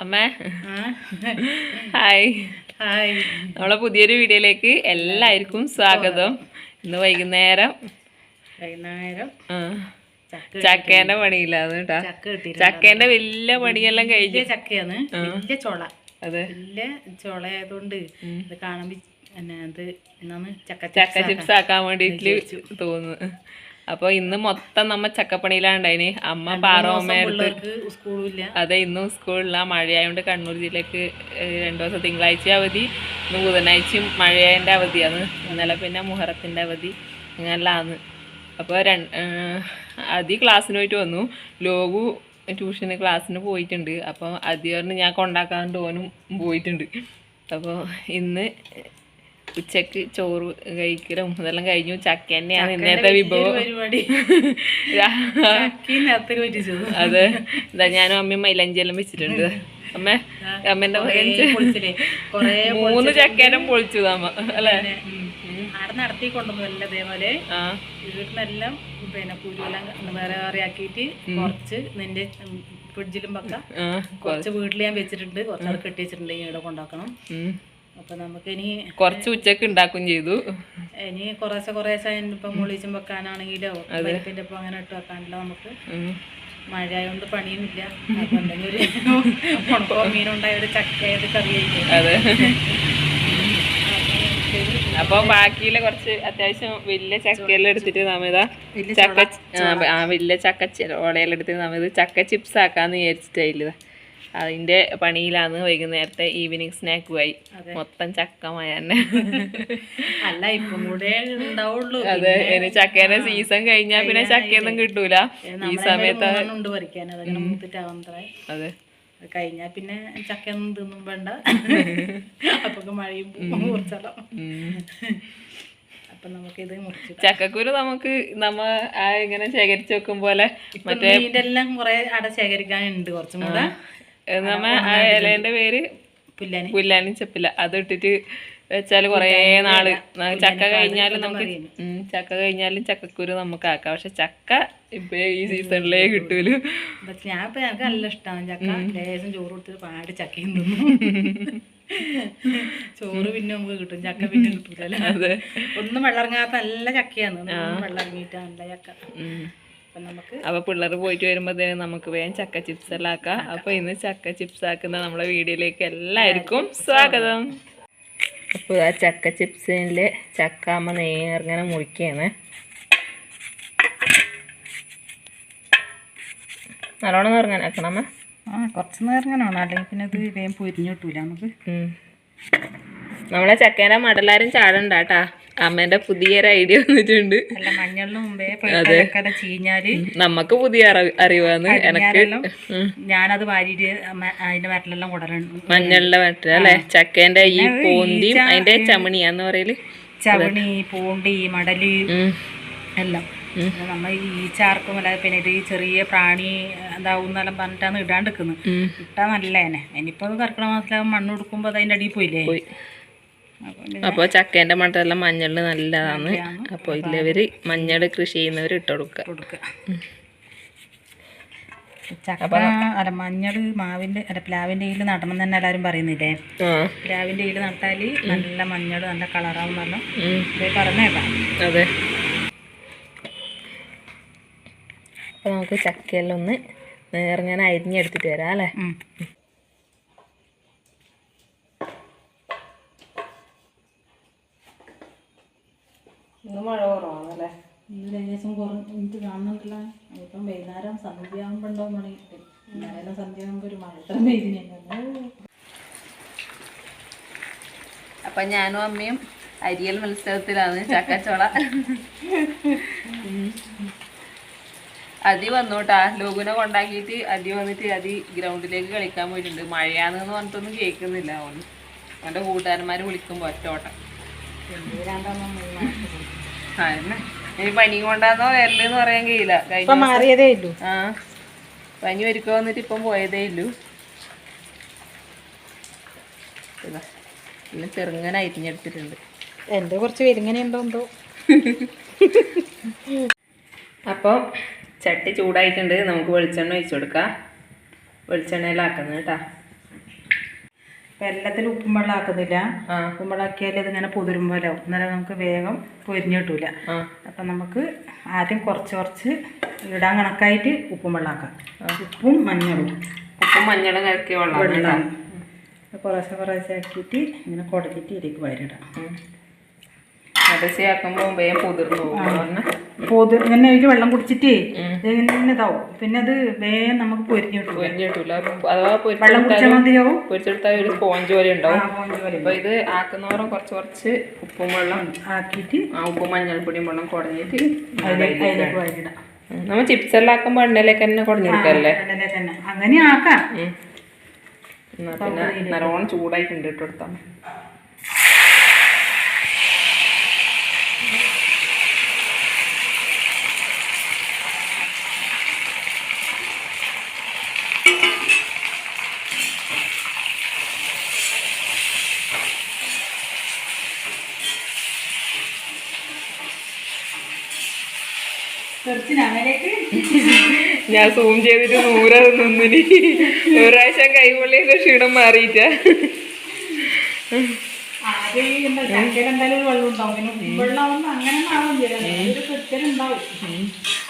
അമ്മേ. Hi hi നമ്മളെ പുതിയൊരു വീഡിയോയിലേക്ക് എല്ലാവർക്കും സ്വാഗതം. ഇന്ന് വൈകുന്നേരം. വൈകുന്നേരം ചക്കേന്റെ പണിയില്ലാന്ന് കേട്ടാ. ചക്കേന്റെ വലിയ പണിയെല്ലാം കഴിഞ്ഞ. ചക്കയാണ്. വലിയ ചൊള. അതെ. വലിയ ചൊള ആയതുകൊണ്ട് ഇത് കാണുമ്പോ ചക്ക ചിപ്സ് ആക്കാൻ വേണ്ടിട്ട് തോന്നുന്നു. അപ്പൊ ഇന്ന് മൊത്തം നമ്മ ചക്കപ്പണിയിലാണ്ടായിന് അമ്മ ഇല്ല അതെ ഇന്നും സ്കൂളില്ല. മഴയായോണ്ട് കണ്ണൂർ ജില്ലക്ക് രണ്ടു ദിവസം തിങ്കളാഴ്ച അവധി ഇന്ന് ബുധനാഴ്ചയും മഴയായന്റെ അവധിയാണ്. ഇന്നലെ പിന്നെ മുഹറത്തിന്റെ അവധി. അങ്ങനെല്ലാന്ന് അപ്പോൾ രണ്ട് അതി ക്ലാസ്സിന് പോയിട്ട് വന്നു. ലോകു ട്യൂഷന് ക്ലാസ്സിന് പോയിട്ടുണ്ട്. അപ്പോൾ പറഞ്ഞ് ഞാൻ കൊണ്ടാക്കാണ്ട് ഓനും പോയിട്ടുണ്ട്. അപ്പോൾ ഇന്ന് ഉച്ചയ്ക്ക് ചോറ് കഴിക്കലും ഇതെല്ലാം കഴിഞ്ഞു. ചക്ക തന്നെയാണ് ഇന്നത്തെ വിഭവം. അതെ. എന്താ ഞാനും അമ്മയും മൈലഞ്ചിയെല്ലാം വെച്ചിട്ടുണ്ട്. അമ്മ അമ്മേന്റെ മൂന്ന് ചക്കേനും പൊളിച്ചു അമ്മ അല്ലേ? ആടെ നടത്തി കൊണ്ടുവന്നു എല്ലാം ഇതേപോലെ വീട്ടിലെല്ലാം പിന്നെ കുരുവെല്ലാം വേറെ വേറെ ആക്കിയിട്ട് കുറച്ച് നിന്റെ ഫ്രിഡ്ജിലും വെക്കാം കുറച്ച് വീട്ടിൽ ഞാൻ വെച്ചിട്ടുണ്ട്. കുറച്ച് അവിടെ കെട്ടി വെച്ചിട്ടുണ്ട്. ഇനി ഇവിടെ കൊണ്ടാക്കണം. അപ്പൊ നമുക്ക് ഇനി കുറച്ച് ഉച്ചയ്ക്ക് ഉണ്ടാക്കും ചെയ്തു. ഇനി കുറേശ്ശെ കുറേശ്ശെ ഇപ്പം മുളിച്ചും വെക്കാനാണെങ്കിലോ പരിപ്പിന്റെ ഒപ്പം അങ്ങനെ ഇട്ട് വെക്കാനല്ലോ നമുക്ക്. മഴ ആയതുകൊണ്ട് പണിയൊന്നുമില്ല അപ്പൊ എന്തെങ്കിലും ഒരു ഉണക്കോ മീനുണ്ടായ ഒരു ചക്കയത് കറി കഴിക്കും അതെ. അപ്പൊ ബാക്കിയിലെ കുറച്ച് അത്യാവശ്യം വലിയ ചക്കയെല്ലാം എടുത്തിട്ട് നമ്മിതാ ചക്ക ആ, വലിയ ചക്ക ഓടയെല്ലാം എടുത്തിട്ട് നമ്മിത് ചക്ക ചിപ്സ് ആക്കാന്ന് വിചാരിച്ചിട്ടില്ല അതിന്റെ പണിയിലാണ് വൈകുന്നേരത്തെ ഈവനിങ് സ്നാക്ക് പോയി മൊത്തം ചക്കമായ തന്നെ അല്ല ഇപ്പം കൂടെ ഉണ്ടാവുള്ളൂ. അതെ ഇനി ചക്കേന്റെ സീസൺ കഴിഞ്ഞാൽ പിന്നെ ചക്കയൊന്നും കിട്ടൂല. ഈ സമയത്ത് അതെ. കഴിഞ്ഞാ പിന്നെ ചക്കയൊന്നും തിന്നും വേണ്ട. അപ്പൊ മഴയും കുറച്ചാലോ. അപ്പൊ നമുക്കിത് മുറിച്ചിട്ട് ചക്കക്കുരു നമുക്ക് നമ്മ ആ ഇങ്ങനെ ശേഖരിച്ചു വെക്കും പോലെ മറ്റേ എല്ലാം കുറെ അട ശേഖരിക്കാനുണ്ട് കുറച്ചും കൂടെ. നമ്മ ആ ഇലേന്റെ പേര് പുല്ലാനി. പുല്ലാനി ചെപ്പില്ല അത് ഇട്ടിട്ട് വെച്ചാൽ കുറേ നാൾ ചക്ക കഴിഞ്ഞാലും നമുക്ക് ചക്ക കഴിഞ്ഞാലും ചക്കക്കുരു നമുക്ക് ആക്കാം പക്ഷെ ചക്ക ഇപ്പൊ ഈ സീസണിലേ കിട്ടൂലു. ഞാൻ ഇപ്പൊ ഞങ്ങൾക്ക് നല്ല ഇഷ്ടമാണ് ചക്ക. ലേശം ചോറ് കൊടുത്തിട്ട് പാടി ചക്കയും തിന്നു. ചോറ് പിന്നെ നമുക്ക് കിട്ടും. ചക്ക പിന്നെ കിട്ടൂലല്ലേ. ഒന്നും വെള്ളമിറങ്ങാത്ത നല്ല ചക്കയാണ്. ഒന്നും വെള്ളം ഇറങ്ങിയിട്ട് നല്ല ചക്ക. അപ്പൊ നമുക്ക് അപ്പൊ പിള്ളേർ പോയിട്ട് വരുമ്പോഴത്തേനും നമുക്ക് വേഗം ചക്ക ചിപ്സ് എല്ലാം ആക്കാം. അപ്പൊ ഇന്ന് ചക്ക ചിപ്സ് ആക്കുന്ന നമ്മുടെ വീഡിയോയിലേക്ക് എല്ലാവർക്കും സ്വാഗതം. അപ്പോൾ ആ ചക്ക ചിപ്സിന്റെ ചക്ക അമ്മ നേർങ്ങനെ മുറിക്കുകയാണ് നല്ലോണം നേർങ്ങനെ ആക്കണമ്മ ആ കുറച്ച് നേർങ്ങനെ വേണം. അല്ലെങ്കിൽ പിന്നെ അത് വേഗം പൊരിഞ്ഞു കിട്ടൂല നമുക്ക്. നമ്മളെ ചക്കേന്റെ മടലാരും ചാടണ്ടാട്ടാ അമ്മേന്റെ പുതിയൊരു ഐഡിയ വന്നിട്ടുണ്ട്. മഞ്ഞളിന് മുമ്പേ ചീഞ്ഞാൽ നമുക്ക് പുതിയ അറിവ് അറിവാന്ന് എനക്ക്. ഞാനത് വാരിയിട്ട് അമ്മ- അതിന്റെ മരത്തിലെല്ലാം കൊടലുണ്ട് മഞ്ഞളുടെ മറ്റേ അല്ലെ? ചക്കേന്റെ ഈ പൂന്തിയും അതിന്റെ ചമണിയാന്ന് പറയൽ. ചവണി പൂണ്ടി മടൽ എല്ലാം. നമ്മ ഈ ചാർക്കും അല്ലാതെ പിന്നെ ഇത് ഈ ചെറിയ പ്രാണി എന്താവും എന്നെല്ലാം പറഞ്ഞിട്ടാണ് ഇടാണ്ട് നിൽക്കുന്നത് ഉം. ഇട്ടാ നല്ലതന്നെ. ഇനിയിപ്പോ കർക്കിടക മാസത്തിലാകുമ്പോൾ മണ്ണ് കൊടുക്കുമ്പോ അത് അതിന്റെ അടിയിൽ പോയില്ലേ? പോയി ചക്കേന്റെ മട്ടെല്ലാം മഞ്ഞളിന് നല്ലതാണ്. അപ്പോൾ ഇല്ലവർ മഞ്ഞൾ കൃഷി ചെയ്യുന്നവർ ഇട്ട് കൊടുക്കുക. ചക്ക അല്ല മഞ്ഞൾ മാവിന്റെ അല്ല പ്ലാവിന്റെ ഇല നടണം തന്നെ എല്ലാരും പറയുന്നില്ലേ? ആ. പ്ലാവിന്റെ ഇല നട്ടാൽ നല്ല മഞ്ഞൾ നല്ല കളറാവും നല്ല പറഞ്ഞേക്കാം അതെ. അപ്പോൾ നമുക്ക് ചക്കയെല്ലാം ഒന്ന് ഞാൻ അരിഞ്ഞെടുത്തിട്ട് വരാം അല്ലേ? ഇന്ന് മഴ കുറവാണല്ലേ? ഇന്ന് ലേശം കുറഞ്ഞിട്ട് കാണുന്നുണ്ടല്ല. ഇപ്പം വൈകുന്നേരം സന്ധ്യ ആകുമ്പോണ്ടോ മണി ഇന്നലെ സന്ധ്യ ആകുമ്പോൾ ഒരു മഴ ഇത്ര പെയ്തിനല്ലോ അപ്പൊ ഞാനും അമ്മയും അരിയൽ മത്സരത്തിലാണ് ചക്കച്ചോള. അതി വന്നോട്ടാ. ലോകുനെ കൊണ്ടാക്കിയിട്ട് അതി വന്നിട്ട് അതി ഗ്രൗണ്ടിലേക്ക് കളിക്കാൻ പോയിട്ടുണ്ട്. മഴയാന്ന് പറഞ്ഞിട്ടൊന്നും കേൾക്കുന്നില്ല. അവൻ അവന്റെ കൂട്ടുകാരന്മാർ വിളിക്കുമ്പോൾ ഒറ്റോട്ടം ആ എന്നെ ഇനി പനി കൊണ്ടാന്നോ വരലെന്ന് പറയാൻ കഴിയില്ല. മാറിയതേ ഇല്ലു ആ പനി ഒരുക്കോ വന്നിട്ട് ഇപ്പം പോയതേ ഇല്ലു പിന്നെ ചെറുങ്ങനെ അരിഞ്ഞെടുത്തിട്ടുണ്ട്. എന്റെ കുറച്ച് വെലിങ്ങനെ ഉണ്ടോ എന്തോ. അപ്പോൾ ചട്ടി ചൂടായിട്ടുണ്ട്. നമുക്ക് വെളിച്ചെണ്ണ ഒഴിച്ചു കൊടുക്കാം. വെളിച്ചെണ്ണയിലാക്കുന്നത് കേട്ടാ. എല്ലാത്തിലും ഉപ്പും വെള്ളം ആക്കുന്നില്ല. ഉപ്പും വെള്ളം ആക്കിയാൽ ഇതിങ്ങനെ പുതിരും പോലെ ആവും എന്നാലും നമുക്ക് വേഗം പൊരിഞ്ഞു കിട്ടൂല. അപ്പം നമുക്ക് ആദ്യം കുറച്ച് കുറച്ച് ഇടാൻ കണക്കായിട്ട് ഉപ്പും വെള്ളം ആക്കാം. ഉപ്പും മഞ്ഞളും. ഉപ്പും മഞ്ഞളും കലക്കിയ വെള്ളം വെള്ളം. കുറേശ്ശെ കുറേശ്ശെ ആക്കിയിട്ട് ഇങ്ങനെ കുടച്ചിട്ട് ഇതിലേക്ക് വരിടാം. അടച്ചയാക്കുമ്പോൾ വേഗം പുതിർന്നു പോകും. പറഞ്ഞാ? പോത് ഇങ്ങനെ ഇതിൽ വെള്ളം കുടിച്ചിട്ടേ. ഇതിങ്ങനെ ഇതാവും. പിന്നെ അത് വേഗം നമുക്ക് പൊരിഞ്ഞു കിട്ടും പൊരിഞ്ഞു കിട്ടൂല അഥവാ വെള്ളം കുടിച്ചാൽ മതിയാവും. പൊരിച്ചെടുത്താൽ ഒരു സ്പോഞ്ച് പോലെ ഉണ്ടാവും. പോഞ്ച് പോലെ അപ്പൊ ഇത് ആക്കുന്നവരും കുറച്ച് കുറച്ച് ഉപ്പും വെള്ളം ആക്കിയിട്ട് ആ ഉപ്പും മഞ്ഞൾപ്പൊടിയും വെള്ളം കുടഞ്ഞിട്ട് നമ്മൾ ചിപ്സ് എല്ലാം ആക്കുമ്പോൾ എണ്ണയിലേക്ക് തന്നെ കുടഞ്ഞെടുക്കല്ലേ? അങ്ങനെ അങ്ങനെ ആക്കാം. എന്നാൽ പിന്നെ നല്ലോണം ചൂടായിട്ടുണ്ട് ഇട്ട് കൊടുത്താൽ ഞാൻ സൂം ചെയ്തിട്ട് നൂറ നിന്നിന്. ഒരു പ്രാവശ്യം കൈപൊള്ളിയൊക്കെ ക്ഷീണം മാറിയിട്ട.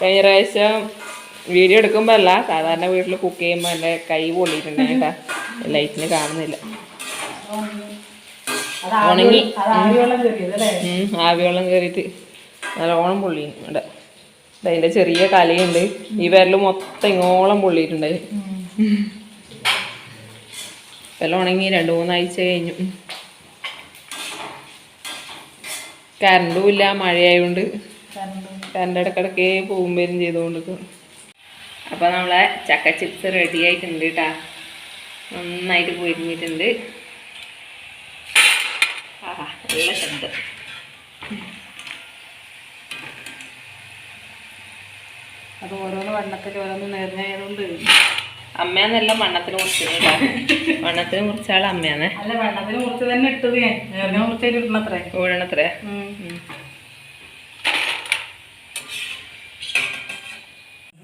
കഴിഞ്ഞ പ്രാവശ്യം വീഡിയോ എടുക്കുമ്പോ അല്ല സാധാരണ വീട്ടിൽ കുക്ക് ചെയ്യുമ്പോ എന്റെ കൈ പൊള്ളിയിട്ടുണ്ടായിട്ടാ ലൈറ്റിന് കാണുന്നില്ല. ഉണങ്ങി. ആവി അത് ആവി വെള്ളം അല്ലേ? ഉം, ആവി വെള്ളം കയറിയിട്ട് നല്ലോണം പൊള്ളി ഇവിടെ ദാ അതിന്റെ ചെറിയ കലയുണ്ട്. ഈ വിരൽ മൊത്തം ഇങ്ങോളം പൊള്ളിയിട്ടുണ്ട്. വെള്ളം ഉണങ്ങി രണ്ട് മൂന്നാഴ്ച കഴിഞ്ഞു. കറണ്ടും ഇല്ല മഴയായോണ്ട്. കറണ്ട് ഇടക്കിടക്കേ പോകും വരും ചെയ്തുകൊണ്ട് അപ്പോൾ നമ്മളെ ചക്ക ചിപ്സ് റെഡി ആയിട്ടുണ്ട് കേട്ടാ നന്നായിട്ട് പൊരിഞ്ഞിട്ടുണ്ട്. ആഹാ നല്ല ശബ്ദം അത് ഓരോന്ന് വണ്ണത്തിൽ ഓരോന്ന് നേർന്നതുകൊണ്ട് അമ്മയാന്നല്ല വണ്ണത്തിന് മുറിച്ചത് വണ്ണത്തിന് മുറിച്ച ആൾ അമ്മയാണ് അല്ല വണ്ണത്തിന് മുറിച്ച് തന്നെ ഇട്ടത് ഞാൻ. നേർന്ന മുറിച്ചതിൽ ഇടണത്രേ.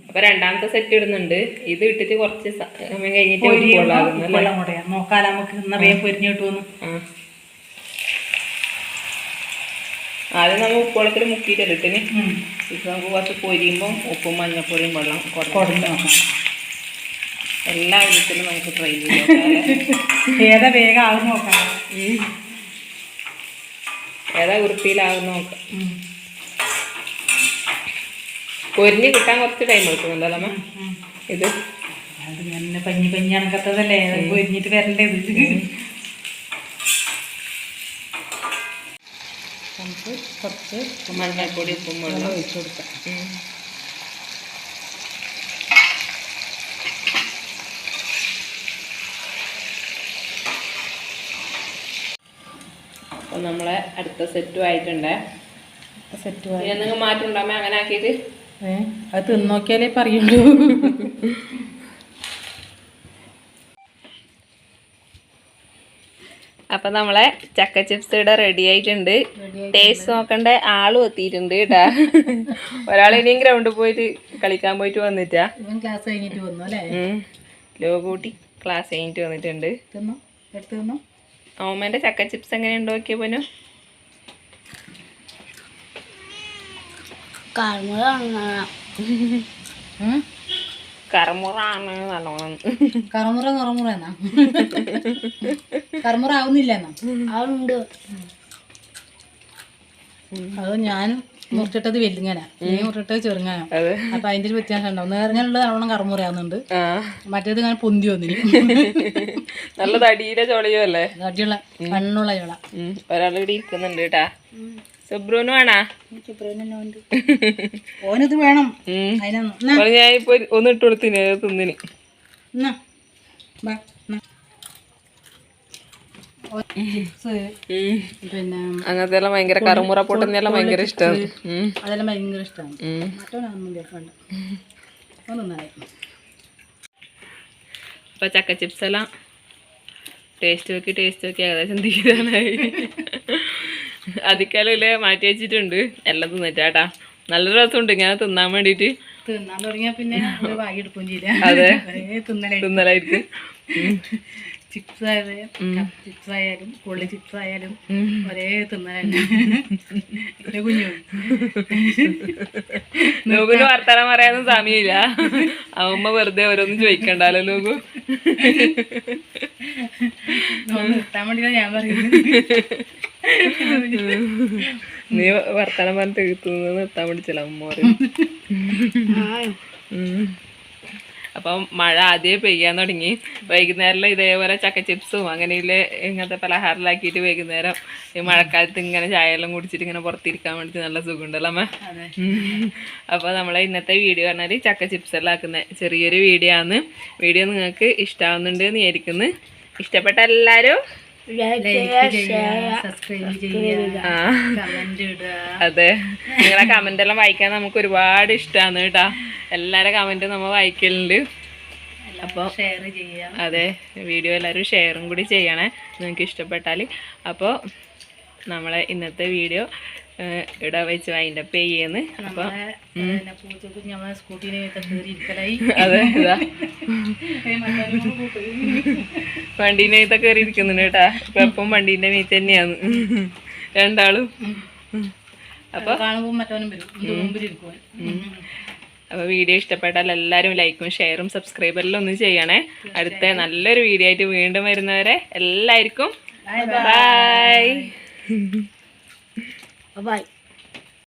അപ്പൊ രണ്ടാമത്തെ സെറ്റ് ഇടുന്നുണ്ട്. ഇത് ഇട്ടിട്ട് കുറച്ച് സമയം കഴിഞ്ഞിട്ട് കൂടെ നമുക്ക് ഇന്ന വേഗം പൊരിഞ്ഞ് കിട്ടുമെന്ന് ആ. ആദ്യം നമ്മൾ ഉപ്പുവെള്ളത്തിൽ മുക്കിയിട്ടല്ലേ ഇട്ടിന് ഇപ്പം നമുക്ക് കുറച്ച് പൊരിയുമ്പോൾ ഉപ്പും മഞ്ഞപ്പൊടിയും വെള്ളം കുറച്ച് നോക്കാം എല്ലാ വിധത്തിലും നമുക്ക് ട്രൈ ചെയ്യാം? ഏതാ വേഗം നോക്കാം. ഏതാ വൃത്തിയിലാകുന്ന നോക്കാം. പൊരിഞ്ഞ് കിട്ടാൻ കുറച്ച് ടൈം എടുക്കുന്നുണ്ടോ നമ്മ ഇത്. പഞ്ഞി പഞ്ഞി അണക്കത്തതല്ലേ? പൊരിഞ്ഞിട്ട് വരണ്ടേത് നമുക്ക് കുറച്ച് മഞ്ഞൾപ്പൊടി ഉപ്പും വെള്ളം വെള്ളം ഒഴിച്ചു കൊടുക്കാം. അപ്പം നമ്മളെ അടുത്ത സെറ്റും ആയിട്ടുണ്ട്. സെറ്റ് എന്തെങ്കിലും മാറ്റം ഉണ്ടാകുമ്പോൾ അങ്ങനെ ആക്കിയിട്ട്? ഏ? അത് തിന്നോക്കിയാലേ പറയുള്ളൂ. അപ്പൊ നമ്മളെ ചക്ക ചിപ്സ് ഇവിടെ റെഡി ആയിട്ടുണ്ട്. ടേസ്റ്റ് നോക്കണ്ട ആളും എത്തിയിട്ടുണ്ട് കേട്ടാ. ഒരാൾ ഇനിയും ഗ്രൗണ്ടിൽ പോയിട്ട് കളിക്കാൻ പോയിട്ട് വന്നിട്ടാ. ഇവൻ ക്ലാസ് കഴിഞ്ഞിട്ട് വന്നു അല്ലേ? ഉം. ലോ കൂട്ടി ക്ലാസ് കഴിഞ്ഞിട്ട് വന്നിട്ടുണ്ട്. ഓമേന്റെ ചക്ക ചിപ്സ് എങ്ങനെ ഉണ്ടോക്കിയ പോനു ഉം? കറമുറാണ് നല്ലോണം. കറമുറ കറമുറ എന്നാ? കറമുറ ആവുന്നില്ല എന്നാ? അത് ഞാനും മുറിച്ചിട്ടത് വെല്ലിങ്ങനാ. നീ മുറിച്ചിട്ടത് ചെറുങ്ങാനോ. അതെ. അപ്പൊ അതിന്റെ ഒരു വ്യത്യാസം ഉണ്ടാവും. നേർങ്ങനുള്ളത് നല്ലോണം കറമുറയാവുന്നുണ്ട് മറ്റേത് ഇങ്ങനെ പൊന്തി വന്നിന്. നല്ല തടിയുടെ ചൊളിയോ അല്ലേ? തടിയുള്ള കണ്ണുള്ള ചോള. ഒരാൾ ഇവിടെ ഇരിക്കുന്നുണ്ട് കേട്ടാ. സുബ്രൂന് വേണാ ഓനത് വേണം. ഞാൻ ഇപ്പൊ ഒന്ന് ഇട്ട് കൊടുത്തിന് തിന്നിന്. അങ്ങനത്തെ എല്ലാം ഭയങ്കര കറുമുറ പൊട്ടുന്നെല്ലാം ഭയങ്കര ഇഷ്ടമാണ് ഇപ്പൊ അതെല്ലാം ഭയങ്കര ഇഷ്ടമാണ് അപ്പൊ ചക്ക ചിപ്സ് എല്ലാം ടേസ്റ്റ് നോക്കി ടേസ്റ്റ് നോക്കി ഏകദേശം തീരാനായി. അധിക്കാലല്ലേ മാറ്റി വെച്ചിട്ടുണ്ട്. എല്ലാം തിന്നിട്ടാട്ടാ. നല്ല രസമുണ്ട് ഇങ്ങനെ തിന്നാൻ വേണ്ടിട്ട് തിന്നാൻ തുടങ്ങിയാ പിന്നെ അത്. തിന്നലായിരിക്കും. ചിപ്സ് ആയാലും ചിപ്സ് ആയാലും കൊള്ളി ചിപ്സ് ആയാലും. ഒരേ തിന്നതന്നെ എന്റെ കുഞ്ഞു. ലോകുന് വർത്തമാനം പറയാനൊന്നും സമയമില്ല. അമ്മ വെറുതെ ഓരോന്നും ചോദിക്കണ്ടല്ലോ ലോകു? നിർത്താൻ വേണ്ടിയിട്ടാ ഞാൻ പറയുന്നത്. നീ വർത്തമാനം പറഞ്ഞിട്ട് എഴുത്തുനിന്ന് നിർത്താൻ പിടിച്ചല്ല അമ്മ. അപ്പം മഴ ആദ്യം പെയ്യാൻ തുടങ്ങി. വൈകുന്നേരം ഇതേപോലെ ചക്ക ചിപ്സും അങ്ങനെയുള്ള ഇങ്ങനത്തെ പലഹാരത്തിലാക്കിയിട്ട് വൈകുന്നേരം ഈ മഴക്കാലത്ത് ഇങ്ങനെ ചായ എല്ലാം കുടിച്ചിട്ട് ഇങ്ങനെ പുറത്തിരിക്കാൻ വേണ്ടിയിട്ട് നല്ല സുഖമുണ്ടല്ലോ അമ്മ. അപ്പോൾ നമ്മളെ ഇന്നത്തെ വീഡിയോ പറഞ്ഞാൽ ചക്ക ചിപ്സ് എല്ലാം ആക്കുന്ന ചെറിയൊരു വീഡിയോ ആണ്. വീഡിയോ നിങ്ങൾക്ക് ഇഷ്ടമാവുന്നുണ്ട് എന്ന് വിചാരിക്കുന്നു. ഇഷ്ടപ്പെട്ട എല്ലാവരും ലൈക്ക് ചെയ്യുക സബ്സ്ക്രൈബ് ചെയ്യുക കമന്റ് ഇടുക. അതെ. നിങ്ങളെ കമന്റ് എല്ലാം വായിക്കാൻ നമുക്ക് ഒരുപാട് ഇഷ്ടമാണ് കേട്ടാ. എല്ലാരെ കമന്റ് നമ്മൾ വായിക്കലുണ്ട്. അപ്പോൾ അതെ വീഡിയോ എല്ലാവരും ഷെയറും കൂടി ചെയ്യണേ. നിങ്ങൾക്ക് ഇഷ്ടപ്പെട്ടാൽ അപ്പോൾ നമ്മളെ ഇന്നത്തെ വീഡിയോ ഇവിടെ വെച്ച് അതിന്റെ പേ ചെയ്യുന്നു അപ്പോൾ. വണ്ടീന്റെ മീത്ത കയറി ഇരിക്കുന്നുണ്ട് കേട്ടാ. ഇപ്പം എപ്പം വണ്ടീന്റെ മീത്ത് തന്നെയാണ്. രണ്ടാളും. അപ്പോൾ അപ്പോൾ വീഡിയോ ഇഷ്ടപ്പെട്ടാൽ എല്ലാവരും ലൈക്കും ഷെയറും സബ്സ്ക്രൈബറിലും ഒന്ന് ചെയ്യണേ. അടുത്ത നല്ലൊരു വീഡിയോ ആയിട്ട് വീണ്ടും വരുന്നവരെ എല്ലാവർക്കും ബൈ ബൈ